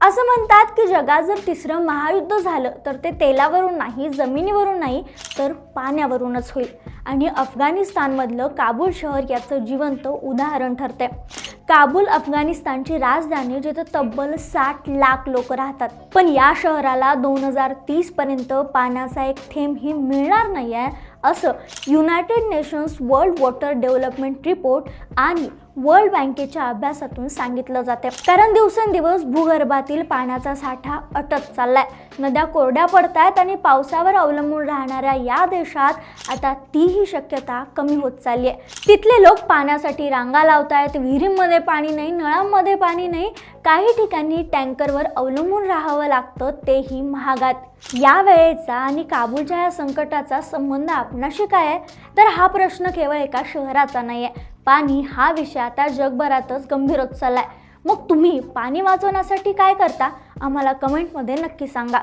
असं म्हणतात की जगात जर तिसरं महायुद्ध झालं तर ते तेलावरून नाही जमिनीवरून नाही तर पाण्यावरूनच होईल. आणि अफगाणिस्तानमधलं काबूल शहर याचं जिवंत उदाहरण ठरते काबूल अफगाणिस्तानची राजधानी जिथे तब्बल साठ लाख लोक राहतात. पण या शहराला दोन हजार तीस पर्यंत पाण्याचा एक थेंबही मिळणार नाही आहे असं united nations world water development report आणि वर्ल्ड बँकेच्या अभ्यासातून सांगितलं जाते. कारण दिवसेंदिवस भूगर्भातील पाण्याचा साठा अटत चाललाय. नद्या कोरड्या पडतायत आणि पावसावर अवलंबून राहणाऱ्या या देशात आता तीही शक्यता कमी होत चालली आहे तिथले लोक पाण्यासाठी रांगा लावतायत विहिरींमध्ये पाणी नाही नळांमध्ये पाणी नाही काही ठिकाणी टँकरवर अवलंबून राहावं लागतं तेही महागात. या वेळेचा आणि काबूलच्या या संकटाचा संबंध आपणाशी काय आहे? तर हा प्रश्न केवळ एका शहराचा नाही आहे पाणी हा विषय आता जगभरातच गंभीर होत चालला आहे मग तुम्ही पाणी वाचवण्यासाठी काय करता? आम्हाला कमेंटमध्ये नक्की सांगा.